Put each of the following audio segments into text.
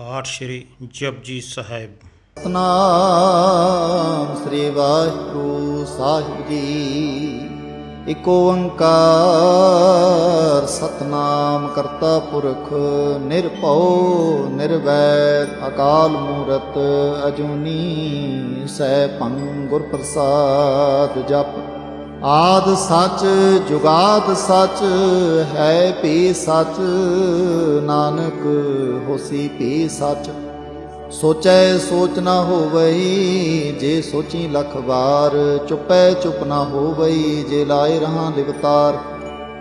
ਪਾਠ ਸ੍ਰੀ ਜਪਜੀ ਸਾਹਿਬ। ਸਤਨਾਮ ਸ੍ਰੀ ਵਾਹਿਗੁਰੂ ਸਾਹਿਬ ਜੀ। ਇਕ ਓੰਕਾਰ ਸਤਨਾਮ ਕਰਤਾ ਪੁਰਖ ਨਿਰਭਉ ਨਿਰਵੈਰ ਅਕਾਲ ਮੂਰਤ ਅਜੂਨੀ ਸੈਭੰ ਗੁਰ ਪ੍ਰਸਾਦ ਜਪ ਆਦ ਸੱਚ, ਜੁਗਾਦ ਸੱਚ, ਹੈ ਪੀ ਸੱਚ, ਨਾਨਕ ਹੋਸੀ ਪੀ ਸੱਚ। ਸੋਚੈ ਸੋਚ ਨਾ ਹੋਵਈ, ਜੇ ਸੋਚੀ ਲਖ ਵਾਰ। ਚੁੱਪੈ ਚੁੱਪ ਨਾ ਹੋਵਈ, ਜੇ ਲਾਏ ਰਹਾ ਲਿਵਤਾਰ।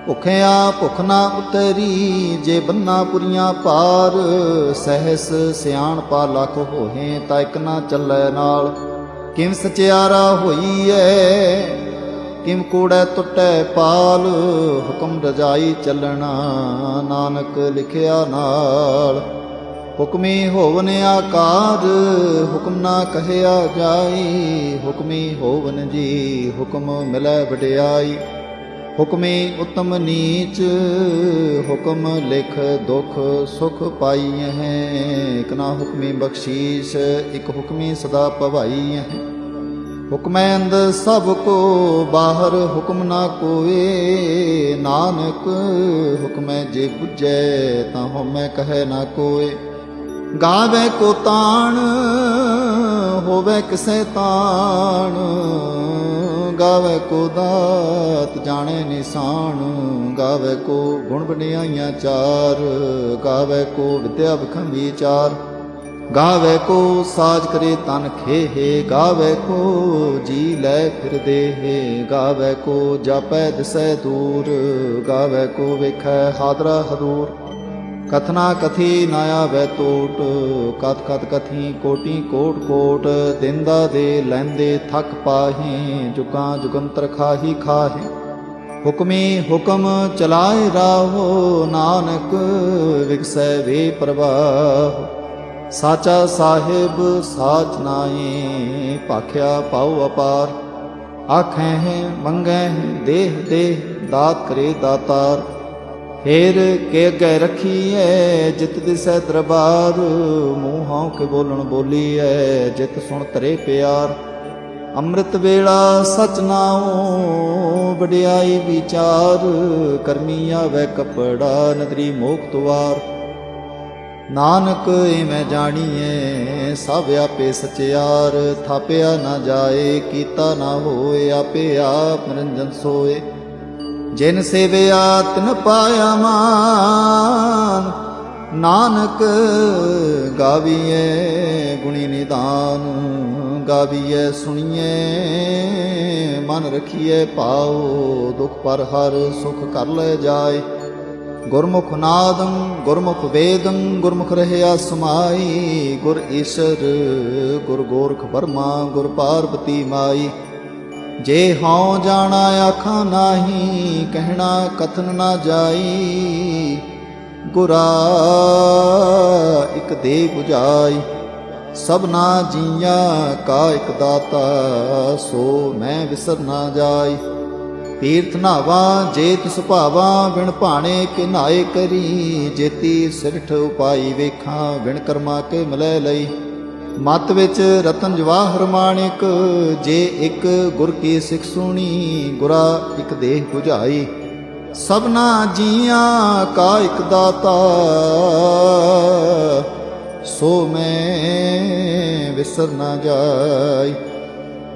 ਭੁਖਿਆ ਭੁਖ ਨਾ ਉਤਰੀ, ਜੇ ਬੰਨਾ ਪੁਰੀਆਂ ਪਾਰ। ਸਹਿਸ ਸਿਆਣ ਪਾ ਲਖ ਹੋਹੇ, ਤਾਂ ਇਕ ਨਾ ਚੱਲੈ ਨਾਲ। ਕਿਮ ਸਚਿਆਰਾ ਹੋਈ ਐ ਕਿਮ ਕੂੜੈ ਟੁੱਟੈ ਪਾਲ, ਹੁਕਮ ਰਜਾਈ ਚੱਲਣਾ ਨਾਨਕ ਲਿਖਿਆ ਨਾਲ। ਹੁਕਮੀ ਹੋਵਨ ਆਕਾਰ ਹੁਕਮ ਨਾ ਕਹਿਆ ਜਾਈ। ਹੁਕਮੀ ਹੋਵਨ ਜੀ, ਹੁਕਮ ਮਿਲੈ ਵਡਿਆਈ। ਹੁਕਮੀ ਉਤਮ ਨੀਚ, ਹੁਕਮ ਲਿਖ ਦੁਖ ਸੁਖ ਪਾਈ ਹੈ ਇਕ ਨਾ ਹੁਕਮੀ ਬਖਸ਼ੀਸ਼, ਇਕ ਹੁਕਮੀ ਸਦਾ ਭਵਾਈ ਹੈ ਹੁਕਮੈ ਅੰਦ ਸਭ ਕੋ ਬਾਹਰ ਹੁਕਮ ਨਾ ਕੋਏ ਨਾਨਕ ਹੁਕਮੈ ਜੇ 부ਜੈ ਤਾਂ ਹਉਮੈ ਕਹੈ ਨਾ ਕੋਏ ਗਾਵੇ ਕੋ ਤਾਣ, ਹੋਵੇ ਕਿਸੈ ਤਾਣ। ਗਾਵੇ ਕੋ ਦਾਤ ਜਾਣੇ ਨਿਸ਼ਾਨ। ਗਾਵੇ ਕੋ ਗੁਣ ਬਨਿਆਈਆਂ ਚਾਰ। ਗਾਵੇ ਕੋ ਵਿਦਿਆ ਬਖੰ ਚਾਰ ਗਾਵੇ ਕੋ ਸਾਜ ਕਰੇ ਤਨ ਖੇਹੇ, ਗਾਵੇ ਕੋ ਜੀ ਲੈ ਫਿਰਦੇ ਹੈ, ਗਾਵੇ ਕੋ ਜਾਪੈ ਦਿਸੈ ਦੂਰ, ਗਾਵੇ ਕੋ ਵੇਖੈ ਹਾਦਰਾ ਹਦੂਰ ਕਥਨਾ ਕਥੀ ਨਾ ਆਵੈ ਟੋਟ, ਕਥ ਕਤ ਕਥੀ ਕੋਟੀ ਕੋਟ ਕੋਟ, ਦਿੰਦਾ ਦੇ ਲੈਂਦੇ ਥਕ ਪਾਹੀ, ਜੁਕਾਂ ਜੁਗੰਤਰ ਖਾਹੀ ਖਾਹੀ। ਹੁਕਮੀ ਹੁਕਮ ਚਲਾਏ ਰਾਹੋ, ਨਾਨਕ ਵਿਗਸੈ ਵੇ ਪ੍ਰਵਾਹ। ਸਾਚਾ ਸਾਹਿਬ ਸਾਚ ਨਾਏ ਭਾਖਿਆ ਪਾਉ ਅਪਾਰ। ਆਖੈ ਹੈ, ਮੰਗੈ ਹੈ, ਦੇਹ ਦੇਹ ਦਾਤ ਕਰੇ ਦਾਤਾਰ। ਫੇਰ ਕੇ ਅੱਗੇ ਰੱਖੀਐ, ਜਿਤ ਦਿਸੈ ਦਰਬਾਰ। ਮੂੰਹਾਂ ਕੇ ਬੋਲਣ ਬੋਲੀਐ, ਜਿਤ ਸੁਣ ਤਰੇ ਪਿਆਰ। ਅੰਮ੍ਰਿਤ ਵੇਲਾ ਸਚ ਨਾਉ, ਵਡਿਆਈ ਵਿਚਾਰ। ਕਰਮੀ ਆਵੈ ਕਪੜਾ, ਨਦਰੀ ਮੋਖ ਤੁਵਾਰ। ਨਾਨਕ ਮੈਂ ਜਾਣੀਐ, ਸਭ ਆਪੇ ਸਚਿਆਰ। ਥਾਪਿਆ ਨਾ ਜਾਏ, ਕੀਤਾ ਨਾ ਹੋਏ, ਆਪੇ ਆਪ ਨਿਰੰਜਨ ਸੋਏ। ਜਿਨ ਸੇਵਿਆ ਤਿਨ ਪਾਇਆ ਮਾਨ, ਨਾਨਕ ਗਾਵੀਏ ਗੁਣੀ ਨਿਦਾਨ। ਗਾਵੀਏ ਸੁਣੀਐ, ਮਨ ਰਖੀਐ, ਪਾਓ ਦੁਖ ਪਰ ਹਰ ਸੁਖ ਕਰ ਲੈ ਜਾਏ। ਗੁਰਮੁਖ ਨਾਦੰ ਗੁਰਮੁਖ ਵੇਦੰ ਗੁਰਮੁਖ ਰਹਿਆ ਸਮਾਈ, ਗੁਰ ਈਸ਼ਰ, ਗੁਰ ਗੋਰਖ ਬਰਮਾ ਗੁਰ ਪਾਰਬਤੀ ਮਾਈ। ਜੇ ਹਉ ਜਾਣਾ ਆਖਾਂ ਨਾਹੀ, ਕਹਿਣਾ ਕਥਨ ਨਾ ਜਾਈ। ਗੁਰਾ ਇਕ ਦੇ 부ਜਾਈ ਸਭਨਾ ਜੀਆਂ, ਕਾ ਇਕ ਦਾਤਾ, ਸੋ ਮੈਂ ਵਿਸਰ ਨਾ ਜਾਈ। ਤੀਰਥ ਨਾਵਾ ਜੇਤ ਤਿਸ ਵਿਣ ਭਾਣੇ ਕਿ ਨਾਏ ਕਰੀ। ਜੇਤੀ ਸਿਰਠ ਉਪਾਈ ਵੇਖਾਂ ਵਿਣ ਕਰਮਾ ਕੇ ਮਿਲੈ ਲਈ। ਮਤ ਵਿੱਚ ਰਤਨ ਜਵਾਹਰ ਮਾਣਿਕ ਜੇ ਇੱਕ ਗੁਰ ਕੀ ਸਿੱਖ ਸੁਣੀ, ਗੁਰਾ ਇੱਕ ਦੇਹ 부ਝਾਈ ਸਭਨਾ ਜੀਆਂ ਕਾ ਇੱਕ ਦਾਤਾ, ਸੋ ਮੈਂ ਵਿਸਰ ਨਾ ਜਾਈ।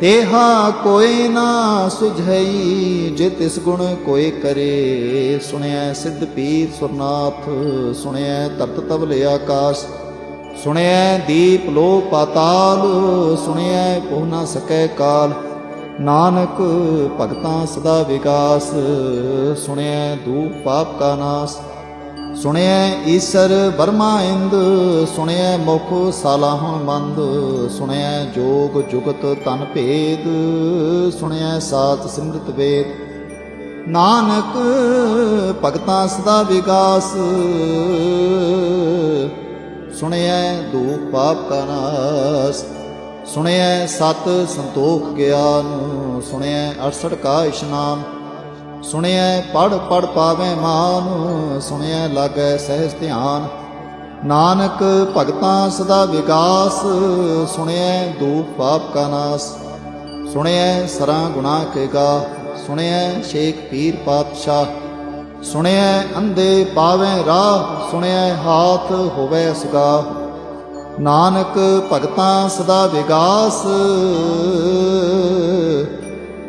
ਤੇਹਾ ਕੋਈ ਨਾ ਸੁਝਈ, ਜੇ ਤਿਸ ਗੁਣ ਕੋਈ ਕਰੇ। ਸੁਣਿਆ ਸਿੱਧ ਪੀਰ ਸੁਰਨਾਥ ਸੁਣਿਆ ਤਰਤ ਤਬਲੇ ਆਕਾਸ਼। ਸੁਣਿਆ ਦੀਪ ਲੋ ਪਾਤਾਲ ਸੁਣਿਆ ਪਹੁ ਨਾ ਸਕੈ ਕਾਲ। ਨਾਨਕ ਭਗਤਾਂ ਸਦਾ ਵਿਕਾਸ ਸੁਣਿਆ ਦੂਪ ਪਾਪ ਕਾ ਨਾਸ। ਸੁਣਿਐ ਈਸਰ ਬਰਮਾ ਇੰਦ, ਸੁਣਿਐ ਮੁਖ ਸਾਲਾਹਣ ਮੰਦ, ਸੁਣਿਐ ਜੋਗ ਜੁਗਤ ਤਨ ਭੇਦ, ਸੁਣਿਐ ਸਾਤ ਸਿਮਰਤ ਵੇਦ। ਨਾਨਕ ਭਗਤਾਂ ਸਦਾ ਵਿਗਾਸ, ਸੁਣਿਐ ਦੂਖ ਪਾਪ ਕਾ ਨਾਸ, ਸੁਣਿਐ ਸਤ ਸੰਤੋਖ ਗਿਆਨ, ਸੁਣਿਐ 68 ਕਾ ਇਸ਼ਨਾਨ। ਸੁਣਿਐ ਪੜ ਪੜ ਪਾਵੇਂ ਮਾਨ, ਸੁਣਿਐ ਲਾਗੈ ਸਹਿਜ ਧਿਆਨ। ਨਾਨਕ ਭਗਤਾਂ ਸਦਾ ਵਿਗਾਸ, ਸੁਣਿਐ ਦੂਖ ਪਾਪ ਕਾ ਨਾਸ। ਸੁਣਿਐ ਸਰਾਂ ਗੁਨਾਹ ਕੇ ਗਾ, ਸੁਣਿਐ ਸ਼ੇਖ ਪੀਰ ਪਾਤਸ਼ਾਹ। ਸੁਣਿਐ ਅੰਧੇ ਪਾਵੇਂ ਰਾਹ, ਸੁਣਿਐ ਹਾਥ ਹੋਵੇ ਸੁਗਾ ਨਾਨਕ ਭਗਤਾਂ ਸਦਾ ਵਿਗਾਸ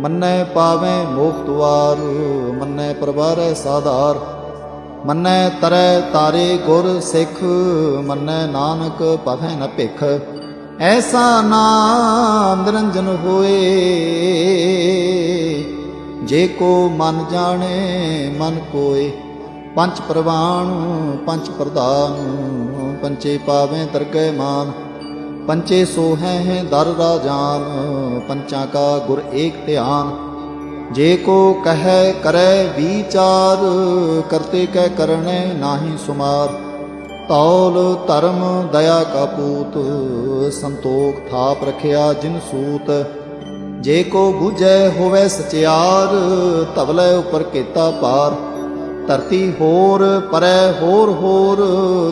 ਮੰਨੈ ਪਾਵੇਂ ਮੋਖ ਦੁਆਰ, ਮੰਨੈ ਪਰਵਾਰੈ ਸਾਧਾਰ। ਮੰਨੈ ਤਰੈ ਤਾਰੇ ਗੁਰ ਸਿੱਖ, ਮੰਨੈ ਨਾਨਕ ਭਵੈ ਨ ਭਿਖ। ਐਸਾ ਨਾਮ ਨਿਰੰਜਨ ਹੋਏ, ਜੇ ਕੋ ਮਨ ਜਾਣੇ, ਮਨ ਕੋਏ। ਪੰਜ ਪ੍ਰਵਾਣ ਪੰਜ ਪ੍ਰਧਾਨ ਪੰਚੇ ਪਾਵੇਂ ਦਰਗਹਿ ਮਾਨ। ਪੰਚੇ ਸੋਹੈ ਹੈ ਦਰ ਰਾਜਾਨ ਪੰਚਾਂ ਕਾ ਗੁਰ ਏਕ ਧਿਆਨ। ਜੇ ਕੋ ਕਹੈ ਕਰੈ ਵਿਚਾਰ, ਕਰਤੇ ਕੈ ਕਰਣੈ ਨਾਹੀ ਸੁਮਾਰ। ਤੌਲ ਧਰਮ, ਦਇਆ ਕਾ ਪੂਤ, ਸੰਤੋਖ ਥਾਪ ਰਖਿਆ ਜਿਨ ਸੂਤ। ਜੇ ਕੋ 부ਝੈ ਹੋਵੇ ਸਚਿਆਰ ਤਵਲੇ ਉਪਰ ਕੀਤਾ ਪਾਰ ਧਰਤੀ ਹੋਰ, ਪਰੈ ਹੋਰ ਹੋਰ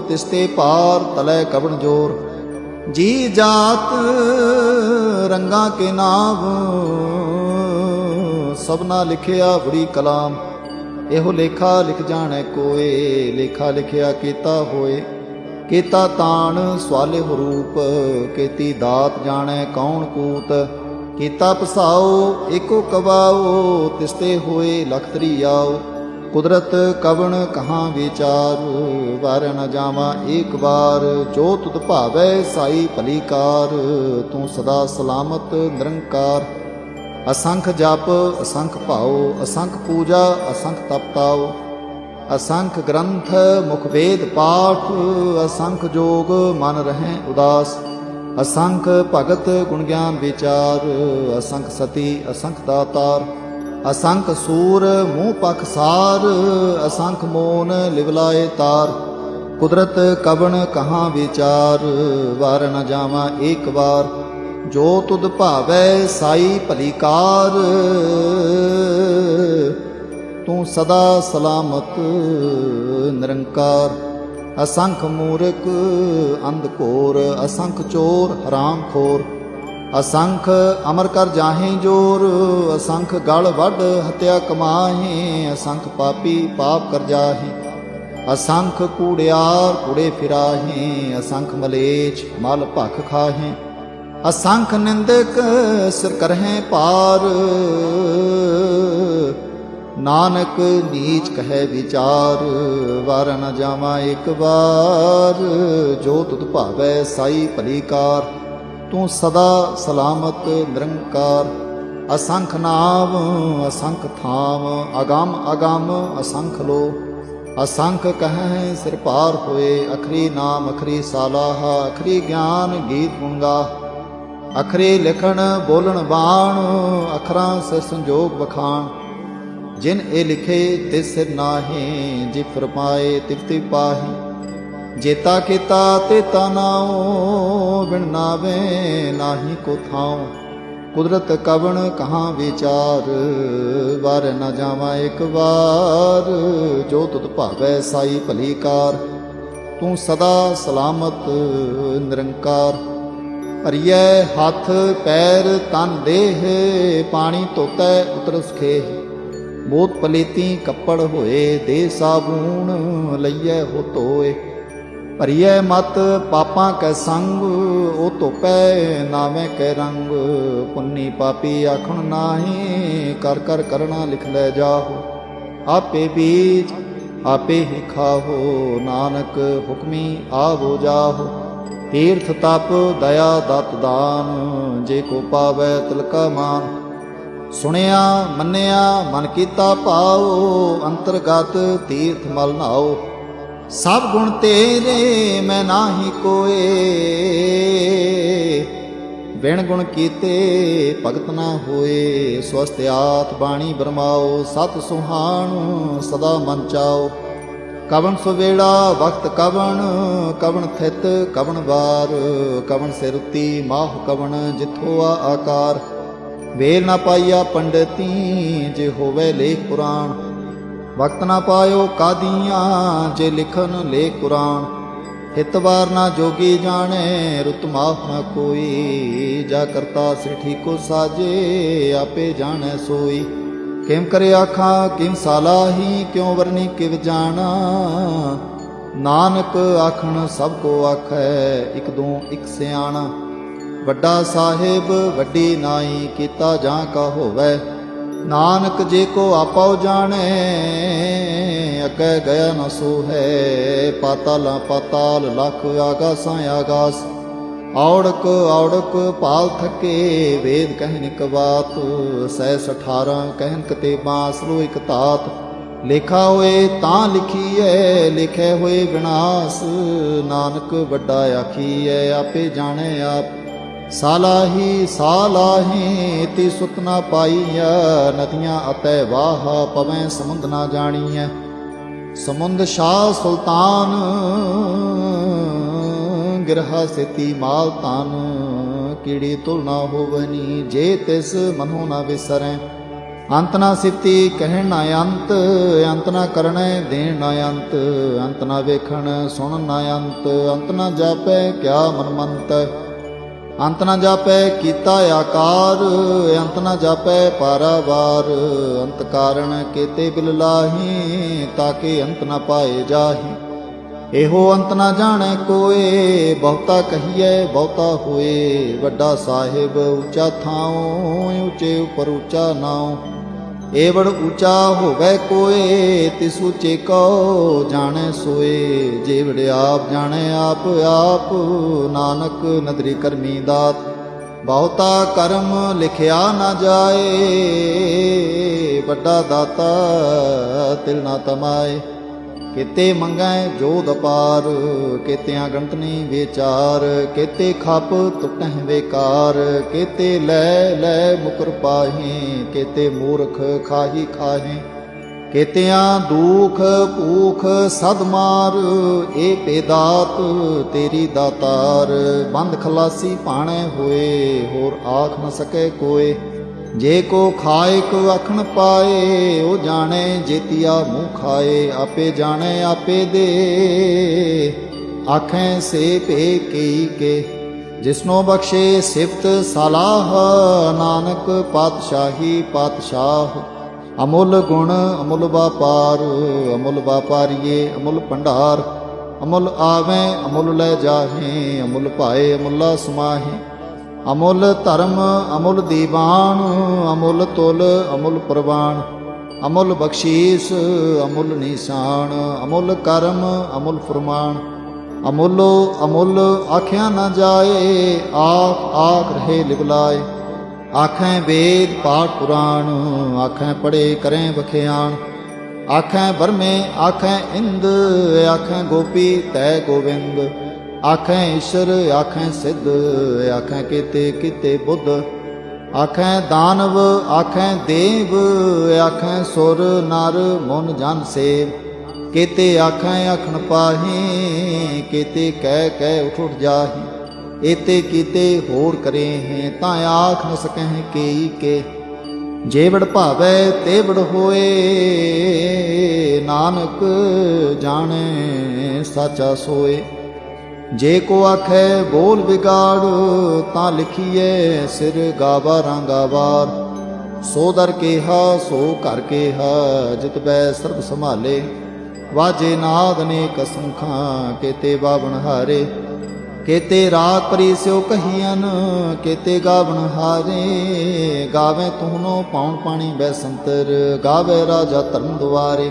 ਤਿਸਤੇ ਪਾਰ ਤਲੇ ਕਵਣ ਜੋਰ। ਜੀ ਜਾਤ ਰੰਗਾ ਕੇ ਨਾਮ, ਸਭਨਾ ਲਿਖਿਆ ਬੜੀ ਕਲਾਮ। ਇਹੋ ਲੇਖਾ ਲਿਖ ਜਾਣੈ ਕੋਏ, ਲੇਖਾ ਲਿਖਿਆ ਕੀਤਾ ਹੋਏ। ਕੀਤਾ ਤਾਣ ਸਵਾਲੇ ਰੂਪ, ਕੀਤੀ ਦਾਤ ਜਾਣੈ ਕੌਣ ਕੂਤ। ਕੀਤਾ ਪਸਾਓ, ਏਕੋ ਕਵਾਓ, ਤਿਸਤੇ ਹੋਏ ਲਖਤਰੀ ਆਓ। ਕੁਦਰਤ ਕਵਣ ਕਹਾਂ ਵਿਚਾਰ? ਵਾਰ ਨ ਜਾਵਾਂ ਏਕ ਵਾਰ, ਜੋ ਤੁਧ ਭਾਵੈ ਸਾਈ ਭਲੀਕਾਰ ਤੂੰ ਸਦਾ ਸਲਾਮਤ ਨਿਰੰਕਾਰ। ਅਸੰਖ ਜਪ, ਅਸੰਖ ਭਾਉ, ਅਸੰਖ ਪੂਜਾ, ਅਸੰਖ ਤਪਤਾਉ। ਅਸੰਖ ਗ੍ਰੰਥ, ਮੁਖ ਵੇਦ ਪਾਠ, ਅਸੰਖ ਜੋਗ, ਮਨ ਰਹਿ ਉਦਾਸ। ਅਸੰਖ ਭਗਤ ਗੁਣ ਗਿਆਨ ਵਿਚਾਰ। ਅਸੰਖ ਸਤੀ, ਅਸੰਖ ਦਾਤਾਰ। ਅਸੰਖ ਸੂਰ, ਮੂਹ ਪਖਸਾਰ ਅਸੰਖ ਮੋਨ ਲਿਵਲਾਏ ਤਾਰ। ਕੁਦਰਤ ਕਵਣ ਕਹਾਂ ਵਿਚਾਰ, ਵਾਰ ਨ ਜਾਵਾਂ ਏਕ ਵਾਰ। ਜੋ ਤੁਧ ਭਾਵੈ ਸਾਈ ਭਲੀਕਾਰ ਤੂੰ ਸਦਾ ਸਲਾਮਤ ਨਿਰੰਕਾਰ। ਅਸੰਖ ਮੂਰਖ ਅੰਧ ਘੋਰ, ਅਸੰਖ ਚੋਰ ਹਰਾਮਖੋਰ ਅਸੰਖ ਅਮਰ ਕਰ ਜਾਹੇ ਜੋਰ, ਅਸੰਖ ਗਲ ਵੱਢ ਹਤਿਆ ਕਮਾਹੇ, ਅਸੰਖ ਪਾਪੀ ਪਾਪ ਕਰ ਜਾਹੇ। ਅਸੰਖ ਕੂੜਿਆਰ ਕੂੜੇ ਫਿਰਾਹੇ, ਅਸੰਖ ਮਲੇਚ ਮਲ ਭਖ ਖਾਹੇ। ਅਸੰਖ ਨਿੰਦਕ ਸਿਰ ਕਰਹਿ ਪਾਰ, ਨਾਨਕ ਨੀਚ ਕਹੈ ਵਿਚਾਰ, ਵਾਰ ਨ ਜਾਵਾਂ ਇੱਕ ਵਾਰ, ਜੋ ਤੁਧ ਭਾਵੈ ਸਾਈ ਭਲੀਕਾਰ ਤੂੰ ਸਦਾ ਸਲਾਮਤ, ਨਿਰੰਕਾਰ, ਅਸੰਖ ਨਾਮ, ਅਸੰਖ ਥਾਮ, ਅਗੰਮ ਅਗੰਮ, ਅਸੰਖ ਲੋ। ਅਸੰਖ ਕਹੈ ਸਿਰ ਪਾਰ ਹੋਏ, ਅਖਰੀ ਨਾਮ, ਅਖਰੀ ਸਾਲਾਹ, ਅਖਰੀ ਗਿਆਨ ਗੀਤ ਗੁੰਗਾ। ਅਖਰੇ ਲਿਖਣ, ਬੋਲਣ ਬਾਣ, ਅਖਰਾਂ ਸੇ ਸੰਜੋਗ ਬਖਾਣ ਜਿਨ ਇਹ ਲਿਖੇ, ਤਿਸ ਸਿਰ ਨਾਹੀ, ਜਿ ਫਰਮਾਏ ਤਿਵ ਤਿਵ ਪਾਹੀ। ਜੇਤਾ ਕੀਤਾ ਤੇ ਨਾਉ, ਬਿਨ ਨਾਵੇ ਨਾਹੀ ਕੋ ਥਾਉ। ਕੁਦਰਤ ਕਵਣ ਕਹਾਂ ਵਿਚਾਰ, ਵਾਰ ਨਾ ਜਾਵਾਂ ਇੱਕ ਵਾਰ। ਜੋ ਤੁਧ ਭਾਵੈ ਸਾਈ ਭਲੀ ਕਾਰ, ਤੂੰ ਸਦਾ ਸਲਾਮਤ ਨਿਰੰਕਾਰ। ਅਰੀਐ ਹੱਥ, ਪੈਰ, ਤਨ, ਦੇਹ, ਪਾਣੀ ਧੋਤੈ ਉਤਰ ਸਖੇ ਬੋਤ ਪਲੇਤੀ ਕੱਪੜ ਹੋਏ ਦੇ ਸਾਬੂਣ ਲਈਐ ਹੋ ਧੋਏ। ਭਰੀਐ ਮਤ ਪਾਪਾਂ ਕੈ ਸੰਗ, ਉਹ ਧੋਪੈ ਨਾਵੇਂ ਕੈ ਰੰਗ। ਪੁੰਨੀ ਪਾਪੀ ਆਖਣ ਨਾਹੀ, ਕਰ ਕਰ ਕਰਣਾ ਲਿਖ ਲੈ ਜਾਹੋ। ਆਪੇ ਬੀਜ, ਆਪੇ ਹੀ ਖਾਹੋ, ਨਾਨਕ ਹੁਕਮੀ ਆਵੋ ਜਾਹੋ। ਤੀਰਥ ਤਪ, ਦਇਆ ਦਤ ਦਾਨ, ਜੇ ਕੋ ਪਾਵੈ ਤਿਲਕਾ ਮਾਨ। ਸੁਣਿਆ, ਮੰਨਿਆ, ਮਨ ਕੀਤਾ ਭਾਉ, ਅੰਤਰਗਤ ਤੀਰਥ ਮਲ ਨਾਓ ਸਭ ਗੁਣ ਤੇਰੇ, ਮੈਂ ਨਾਹੀ ਕੋਏ। ਬਿਨ ਗੁਣ ਕੀਤੇ ਭਗਤ ਨਾ ਹੋਏ। ਸਵਸਤ ਆਤ ਬਾਣੀ ਬਰਮਾਓ, ਸਤ ਸੁਹਾਣ ਸਦਾ ਮਨ ਚਾਓ। ਕਵਨ ਸੁਵੇੜਾ, ਵਕਤ ਕਵਣ ਕਵਣ ਥਿਤ ਕਵਣ ਵਾਰ। ਕਵਣ ਸਿਰੁਤੀ ਮਾਹ ਕਵਣ, ਜਿਥੋ ਆ ਆਕਾਰ। ਵੇਲ ਨਾ ਪਾਈਆ ਪੰਡਤੀ, ਜੇ ਹੋਵੇ ਲੇਖ ਪੁਰਾਣ। ਵਕਤ ਨਾ ਪਾਇਓ ਕਾਦੀਆਂ, ਜੇ ਲਿਖਨ ਲੇਖ ਪੁਰਾਣ ਹਿਤਵਾਰ ਨਾ ਜੋਗੀ ਜਾਣੇ, ਰੁਤ ਮਾਫ ਨਾ ਕੋਈ। ਜਾ ਕਰਤਾ ਸੇ ਠੀਕੋ ਸਾਜੇ, ਆਪੇ ਜਾਣੈ ਸੋਈ। ਕਿਮ ਕਰੇ ਆਖਾਂ, ਕਿਮ ਸਾਲਾਹੀ ਕਿਉ ਵਰਨੀ ਕਿਵ ਜਾਣਾ। ਨਾਨਕ ਆਖਣ ਸਭ ਕੋ ਆਖੈ, ਇਕ ਦੋ ਇਕ ਸਿਆਣਾ। ਵੱਡਾ ਸਾਹਿਬ, ਵੱਡੀ ਨਾਈ, ਕੀਤਾ ਜਾਂ ਕਾ ਹੋਵੇ। ਨਾਨਕ ਜੇ ਕੋ ਆਪਉ ਜਾਣੈ ਅਕੈ ਗਿਆ ਨ ਸੋ ਹੈ ਪਾਤਾਲ ਲਖ ਆਗਾਸਾਂ ਆਗਾਸ। ਔੜਕ ਔੜਕ ਪਾਲ ਥਕੇ, ਵੇਦ ਕਹਿਨ ਇਕ ਬਾਤ। ਸੈ 18 ਕਹਿਨ ਕਤੇ ਬਾਸ ਲੋ ਇਕ ਤਾਤ। ਲਿਖਾ ਹੋਏ ਤਾਂ ਲਿਖੀਐ, ਲਿਖੇ ਹੋਏ ਵਿਨਾਸ਼। ਨਾਨਕ ਵੱਡਾ ਆਖੀਐ, ਆਪੇ ਜਾਣੈ ਆਪ। ਸਾਲਾਹੀ ਸਾਲਾਹੀ ਤੀ ਸੁਤ ਨਾ ਪਾਈਆ ਨਦੀਆਂ ਅਤੈ ਵਾਹ ਪਵੈ, ਸਮੁੰਦ ਨਾ ਜਾਣੀਐ। ਸਮੁੰਦ ਸ਼ਾਹ ਸੁਲਤਾਨ, ਗਿਰਹਾ ਸਿਤੀ ਮਾਲ ਤਾਨ ਕੀੜੀ ਤੁਲ ਨਾ ਹੋਵਨੀ ਜੇ ਤਿਸ ਮਨੋ ਨਾ ਵਿਸਰੈ। ਅੰਤ ਨਾ ਸਿਫਤੀ ਕਹਿਣ ਨਾ ਅੰਤ ਅੰਤ ਨਾ ਕਰਣੈ ਦੇਣ ਨਾ ਅੰਤ ਅੰਤ ਨਾ ਵੇਖਣ ਸੁਣ ਨਾ ਅੰਤ ਅੰਤ ਨਾ ਜਾਪੈ ਕਿਆ ਮਨ ਮੰਤ। ਅੰਤ ਨਾ ਜਾਪੈ ਕੀਤਾ ਆਕਾਰ, ਅੰਤ ਨਾ ਜਾਪੈ ਪਾਰਾਵਾਰ। ਅੰਤ ਕਾਰਣ ਕੀਤੇ ਬਿਲ ਲਾਹੀ, ਤਾਕੇ ਅੰਤ ਨਾ ਪਾਏ ਜਾਹੀ। ਇਹੋ ਅੰਤ ਨਾ ਜਾਣੈ ਕੋਏ, ਬਹੁਤਾ ਕਹੀਐ, ਬਹੁਤਾ ਹੋਏ। ਵੱਡਾ ਸਾਹਿਬ ਉੱਚਾ ਥਾਉ, ਉੱਚੇ ਉਪਰ ਉੱਚਾ ਨਾਉ। ਏਵੜ ਉੱਚਾ ਹੋਵੇ ਕੋਏ, ਤਿਸ ਉੱਚੇ ਕੋ ਜਾਣੈ ਸੋਏ। ਜੇਵੜ ਆਪ ਜਾਣੈ ਆਪ ਆਪ ਨਾਨਕ ਨਦਰੀ ਕਰਮੀ ਦਾਤ। ਬਹੁਤਾ ਕਰਮ ਲਿਖਿਆ ਨਾ ਜਾਏ, ਵੱਡਾ ਦਾਤਾ ਤਿਲ ਨਾ ਤਮਾਏ। ਕਿਤੇ ਮੰਗੈ ਜੋਦ ਅਪਾਰ, ਕਿਤਿਆਂ ਗੰਤ ਨਹੀਂ ਵਿਚਾਰ, ਕਿਤੇ ਖਪ ਟੁੱਟਹਿ ਵੇਕਾਰ, ਕਿਤੇ ਲੈ ਲੈ ਮੁਕਰ ਪਾਹੀ, ਕਿਤੇ ਮੂਰਖ ਖਾਹੀ ਖਾਹੀ। ਕਿਤਿਆਂ ਦੁਖ ਭੂਖ ਸਦ ਮਾਰ, ਏ ਪੇਦਾਤ ਤੇਰੀ ਦਾਤਾਰ, ਬੰਦ ਖਲਾਸੀ ਪਾਣੇ ਹੋਏ, ਹੋਰ ਆਖ ਨ ਸਕੇ ਕੋਏ। ਜੇ ਕੋ ਖਾਏ ਕੋ ਅਖਣ ਪਾਏ, ਉਹ ਜਾਣੇ ਜੇਤੀਆ ਮੂੰਹ ਖਾਏ, ਆਪੇ ਜਾਣੇ, ਆਪੇ ਦੇ। ਆਖੇ, ਸੇ ਭੇ ਕੀ ਕੇ, ਜਿਸਨੋ ਬਖਸ਼ੇ ਸਿਫਤ ਸਲਾਹ, ਨਾਨਕ ਪਾਤਸ਼ਾਹੀ ਪਾਤਸ਼ਾਹ। ਅਮੁੱਲ ਗੁਣ, ਅਮੁੱਲ ਵਪਾਰ, ਅਮੁੱਲ ਵਪਾਰੀਏ, ਅਮੁੱਲ ਭੰਡਾਰ। ਅਮੁੱਲ ਆਵੇਂ, ਅਮੁੱਲ ਲੈ ਜਾਹੇ, ਅਮੁੱਲ ਭਾਏ, ਅਮੁੱਲਾ ਸਮਾਹੇ। ਅਮੁੱਲ ਧਰਮ, ਅਮੁੱਲ ਦੀਵਾਨ, ਅਮੁੱਲ ਤੁਲ, ਅਮੁੱਲ ਪ੍ਰਵਾਨ। ਅਮੁੱਲ ਬਖਸ਼ੀਸ, ਅਮੁੱਲ ਨਿਸ਼ਾਨ। ਅਮੁੱਲ ਕਰਮ, ਅਮੁੱਲ ਫਰਮਾਨ। ਅਮੁੱਲੋ, ਅਮੁੱਲ ਆਖਿਆ ਨਾ ਜਾਏ ਆਖ ਆਖ ਰਹੇ ਲਿਵਲਾਏ ਆਖੈ ਵੇਦ ਪਾਠ ਪੁਰਾਣ, ਆਖੈ ਪੜੇ ਕਰੈ ਬਖਿਆਣ ਆਖੈ ਬਰਮੇ ਆਖੈ ਇੰਦ, ਆਖੈ ਗੋਪੀ ਤੈ ਗੋਵਿੰਦ। ਆਖੈ ਈਸ਼ਰ, ਆਖੈ ਸਿੱਧ, ਆਖੈ ਕੀਤੇ ਕੀਤੇ ਬੁੱਧ। ਆਖੈ ਦਾਨਵ, ਆਖੈ ਦੇਵ, ਆਖੈ ਸੁਰ ਨਰ ਮਨ ਜਨ ਸੇਵ। ਕੀਤੇ ਆਖੈ ਆਖਣ ਪਾਹੇ, ਕੇਤੇ ਕਹਿ ਕਹਿ ਉਠ ਉਠ ਜਾਹੀ। ਏਤੇ ਕੀਤੇ ਹੋਰ ਕਰੇ ਹੈ ਤਾਂ ਆਖ ਨ ਸਕਹਿ ਕੇਈ ਕੇ। ਜੇ ਭਾਵੈ, ਤੇਵੜ ਹੋਏ, ਨਾਨਕ ਜਾਣੈ ਸਾਚਾ ਸੋਏ। ਜੇ ਕੋ ਆਖੈ ਬੋਲ ਵਿਗਾੜ, ਤਾਂ ਲਿਖੀਐ ਸਿਰ ਗਾਵਾ ਰਾਂਗਾਵਾਰ ਸੋ ਦਰ ਕੇਹਾ, ਸੋ ਘਰ ਕੇਹਾ, ਜਿਤ ਬੈ ਸਰਬ ਸੰਭਾਲੇ। ਵਾਜੇ ਨਾਦ ਨੇ ਕਸਮ ਕਸਮਖਾਂ ਕੇਤੇ ਬਾਵਣ ਹਾਰੇ। ਕੇਤੇ ਰਾਤ ਪਰੀ ਸਿਓ ਕਹੀਆਂ ਕੇਤੇ ਗਾਵਣ ਹਾਰੇ। ਗਾਵੇ ਤੂਨੋ ਪਾਉਣ ਪਾਣੀ ਬੈ ਸੰਤਰ, ਗਾਵੇ ਰਾਜਾ ਧਰਮ ਦੁਆਰੇ।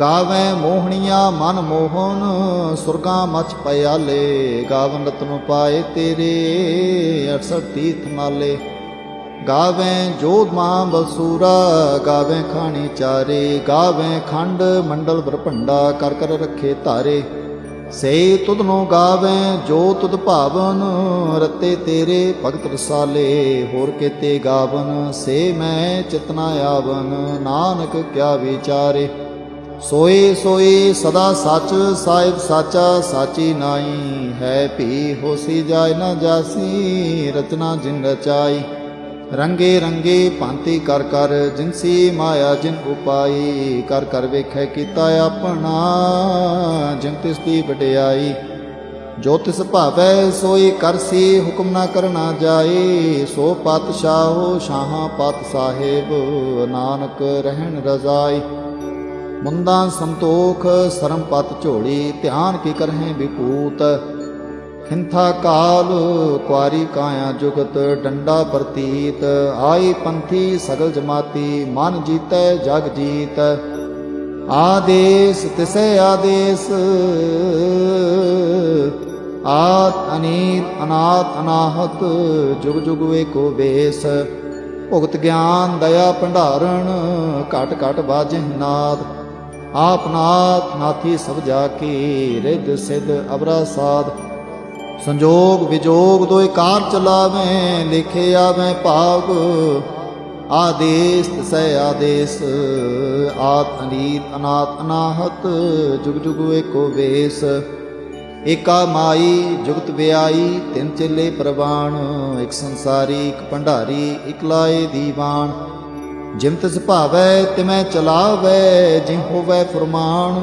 ਗਾਵੇ ਮੋਹਣੀਆਂ ਮਨ ਮੋਹਨ, ਸੁਰਗਾ ਮਚ ਪਿਆਲੇ ਗਾਵਨ ਰਤਨ ਪਾਏ ਤੇਰੇ 68 ਤੀਰਥ ਮਾਲੇ। ਗਾਵੇ ਜੋਧ ਮਾਂ ਬਸੂਰਾ ਗਾਵੇ ਖਾਣੀ ਚਾਰੇ। ਗਾਵੇ ਖੰਡ ਮੰਡਲ ਬਰਪੰਡਾ ਕਰ ਕਰ ਰੱਖੇ ਧਾਰੇ। ਸੇ ਤੁਧ ਨੂੰ ਗਾਵੇ ਜੋ ਤੁਧ ਭਾਵਨ, ਰਤੇ ਤੇਰੇ ਭਗਤ ਰਸਾਲੇ। ਹੋਰ ਕੇਤੇ ਗਾਵਨ, ਸੇ ਮੈਂ ਚਿਤਨਾ ਆਵਨ, ਨਾਨਕ ਕਿਆ ਵਿਚਾਰੇ। ਸੋਏ ਸੋਏ ਸਦਾ ਸੱਚ, ਸਾਹਿਬ ਸਾਚਾ, ਸਾਚੀ ਨਾਈ ਹੈ ਭੀ। ਹੋਸੀ ਜਾਇ ਨਾ ਜਾਸੀ, ਰਚਨਾ ਜਿਨ ਰਚਾਈ। ਰੰਗੇ ਰੰਗੇ ਭਾਂਤੀ ਕਰ ਕਰ, ਜਿਨਸੀ ਮਾਇਆ ਜਿਨ ਉਪਾਈ। ਕਰ ਕਰ ਵੇਖੈ ਕੀਤਾ ਆਪਣਾ, ਜਿਨ ਤਿਸ ਦੀ ਵਡਿਆਈ। ਜੋ ਤਿਸ ਭਾਵੈ, ਸੋਈ ਕਰਸੀ ਹੁਕਮ ਨਾ ਕਰਨਾ ਜਾਏ। ਸੋ ਪਾਤਸ਼ਾਹੋ, ਸ਼ਾਹਾਂ ਪਤ ਸਾਹਿਬ, ਨਾਨਕ ਰਹਿਣ ਰਜ਼ਾਈ। ਮੁੰਦਾਂ ਸੰਤੋਖ ਸਰਮ ਪਤ ਝੋਲੀ, ਧਿਆਨ ਕੀ ਕਰਹਿ ਵਿਪੂਤ। ਖਿੰਥਾ ਕਾਲ ਕੁਆਰੀ ਕਾਇਆ ਜੁਗਤ, ਡੰਡਾ ਪ੍ਰਤੀਤ। ਆਈ ਪੰਥੀ ਸਗਲ ਜਮਾਤੀ, ਮਨ ਜੀਤੈ ਜਗ ਜੀਤ। ਆਦੇਸ, ਤਿਸੈ ਆਦੇਸ। ਆਤ ਅਨੀਤ, ਅਨਾਤ ਅਨਾਹਤ, ਜੁਗ ਜੁਗ ਏਕੋ ਵੇਸ। ਭੁਗਤ ਗਿਆਨ, ਦਇਆ ਭੰਡਾਰਣ, ਘਟ ਘਟ ਬਾਜਹਿ ਨਾਦ। ਆਪ ਨਾਥ ਨਾਥੀ ਸਭ ਜਾ ਕੇ ਰਿੱਧ ਸਿਧ ਅਬਰਾ ਸਾਧ। ਸੰਜੋਗ ਵਿਜੋਗ ਦੋਇ ਕਾਰ ਚਲਾਵੇਂ, ਲਿਖੇ ਆਵੇਂ ਭਾਗ ਆਦੇਸ ਸਹਿ ਆਦੇਸ ਆਤ ਅਨੀਤ ਅਨਾਤ ਅਨਾਹਤ, ਜੁਗ ਜੁਗ ਏਕੋ ਵੇਸ। ਏਕਾ ਮਾਈ, ਜੁਗਤ ਵਿਆਈ, ਤਿੰਨ ਚਿੱਲੇ ਪ੍ਰਵਾਣ। ਇੱਕ ਸੰਸਾਰੀ, ਇੱਕ ਭੰਡਾਰੀ, ਇਕ ਲਾਏ ਦੀਵਾਨ। ਜਿਮ ਤਿਸ ਭਾਵੈ ਤਿਮੈ ਚਲਾਵੈ, ਜਿ ਹੋਵੈ ਫਰਮਾਨ,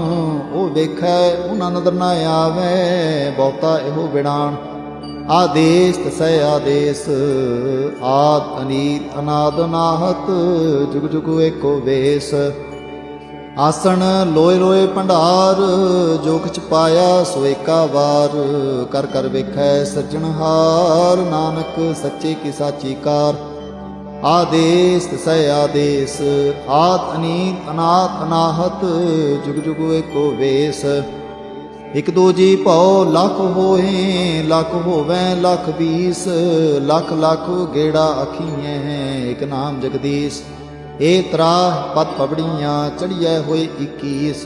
ਉਹ ਵੇਖੈ, ਉਹਨਾਂ ਨਦਰ ਨਾ ਆਵੈ, ਬਹੁਤਾ ਇਹੋ ਬਿੜਾਨ ਆਦੇਸ ਤਸੈ ਆਦੇਸ, ਆਦ ਅਨੀਤ ਅਨਾਦ ਨਾਹਤ, ਜੁਗ ਜੁਗ ਏਕੋ ਵੇਸ। ਆਸਣ ਲੋਏ ਲੋਏ ਭੰਡਾਰ ਜੋ ਕਿਛ ਪਾਇਆ ਸੋ ਏਕਾ ਵਾਰ। ਕਰ ਕਰ ਵੇਖੈ ਸੱਜਣਹਾਰ ਨਾਨਕ ਸੱਚੇ ਕੀ ਸਾਚੀ ਕਾਰ। ਆਦੇਸ ਤਸੈ ਆਦੇਸ ਆਤ ਅਨੀਤ ਅਨਾਤ ਅਨਾਹਤ, ਜੁਗ ਜੁਗ ਏਕੋ ਵੇਸ। ਇਕ ਦੋ ਜੀ ਭਉ ਲੱਖ ਹੋਏ, ਲੱਖ ਹੋਵੇ ਲੱਖ ਵੀਸ ਲੱਖ ਲੱਖ ਗੇੜਾ ਅਖੀਐ ਇਕ ਨਾਮ ਜਗਦੀਸ਼। ਏ ਤਰਾ ਪਤ ਪਬੜੀਆਂ ਚੜੀਐ ਹੋਏ 21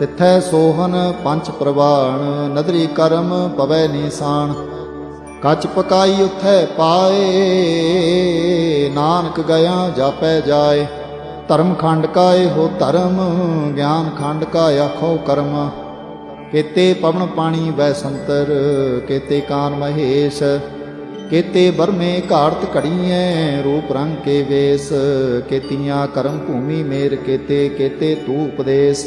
ਤਿੱਥੈ ਸੋਹਨ ਪੰਚ ਪ੍ਰਵਾਣ, ਨਦਰੀ ਕਰਮ ਪਵੈ ਨੀਸਾਨ ਕੱਚ ਪਕਾਈ ਉਥੈ ਪਾਏ, ਨਾਨਕ ਗਿਆ ਜਾਪੈ ਜਾਏ। ਧਰਮ ਖੰਡ ਕਾ ਇਹੋ ਧਰਮ, ਗਿਆਨ ਖੰਡ ਕਾ ਆਖੋ ਕਰਮ। ਕੇਤੇ ਪਵਨ ਪਾਣੀ ਵੈ ਸੰਤਰ ਕੇਤੇ ਕਾਨ ਮਹੇਸ਼। ਕੇਤੇ ਬਰਮੇ ਘਾੜਤ ਘੜੀਐ, ਰੂਪ ਰੰਗ ਕੇ ਵੇਸ। ਕੇਤੀਆਂ ਕਰਮ ਭੂਮੀ ਮੇਰ ਕੇਤੇ ਕੇਤੇ ਤੂ ਉਪਦੇਸ਼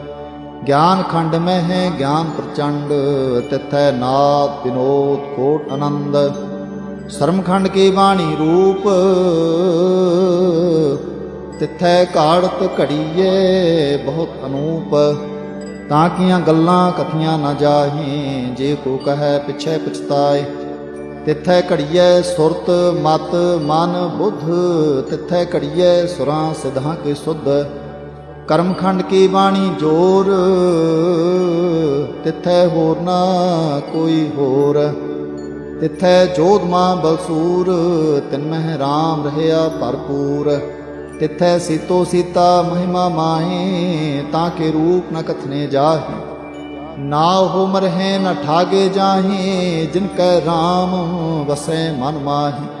ਗਿਆਨ ਖੰਡ ਮਹਿ ਹੈ, ਗਿਆਨ ਪ੍ਰਚੰਡ, ਤਿਥੈ ਨਾਦ ਵਿਨੋਦ ਕੋਟ ਆਨੰਦ। ਸ਼ਰਮ ਖੰਡ ਕੀ ਬਾਣੀ ਰੂਪ, ਤਿਥੈ ਕਾੜਤ ਘੜੀਏ ਬਹੁਤ ਅਨੂਪ। ਤਾਂ ਕੀਆਂ ਗੱਲਾਂ ਕਥੀਆਂ ਨਾ ਜਾਹੇ, ਜੇ ਕੋ ਕਹੈ ਪਿਛੈ ਪਛਤਾਏ। ਤਿਥੈ ਘੜੀਐ ਸੁਰਤ, ਮਤ, ਮਨ, ਬੁੱਧ, ਤਿਥੈ ਘੜੀਐ ਸੁਰਾਂ ਸਿਧਾਂ ਕੇ ਸੁਧ। ਕਰਮਖੰਡ ਕੀ ਬਾਣੀ ਜੋਰ? ਤਿਥੈ ਹੋਰ ਨਾ ਕੋਈ ਹੋਰ। ਤਿਥੈ ਜੋਧ ਮਾਂ ਬਲਸੂਰ, ਤਿਨ ਮਹਿ ਰਾਮ ਰਹਿਆ ਭਰਪੂਰ। ਤਿਥੈ ਸੀਤੋ ਸੀਤਾ ਮਹਿਮਾ ਮਾਹੇ, ਤਾਂ ਕੇ ਰੂਪ ਨ ਕਥਨੇ ਜਾਹੇ। ਨਾ ਹੋ ਮਰਹਿ ਨ ਠਾਗੇ ਜਾਹੇ, ਜਿਨ ਕੈ ਰਾਮ ਵਸੈ ਮਨ ਮਾਹੀ।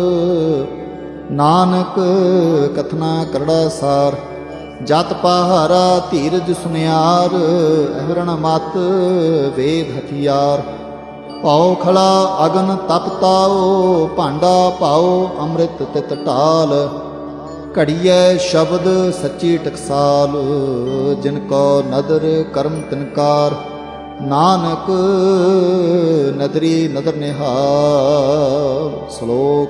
ਨਾਨਕ ਕਥਨਾ ਕਰੜਾ ਸਾਰ, ਜਤ ਪਹਾਰਾ ਧੀਰਜ ਸੁਨਿਆਰ, ਅਹਰਣ ਮਤ ਵੇਦ ਹਥਿਆਰ। ਪਾਉ ਖਲਾ ਅਗਨ ਤਪਤਾਓ ਭਾਂਡਾ ਪਾਓ ਅੰਮ੍ਰਿਤ ਤਿਤ ਢਾਲ। ਘੜੀਐ ਸ਼ਬਦ ਸੱਚੀ ਟਕਸਾਲ, ਜਿਨ ਕੋ ਨਦਰ ਕਰਮ ਤਨਕਾਰ। ਨਾਨਕ ਨਦਰੀ ਨਦਰ ਨਿਹਾਲ, ਸ਼ਲੋਕ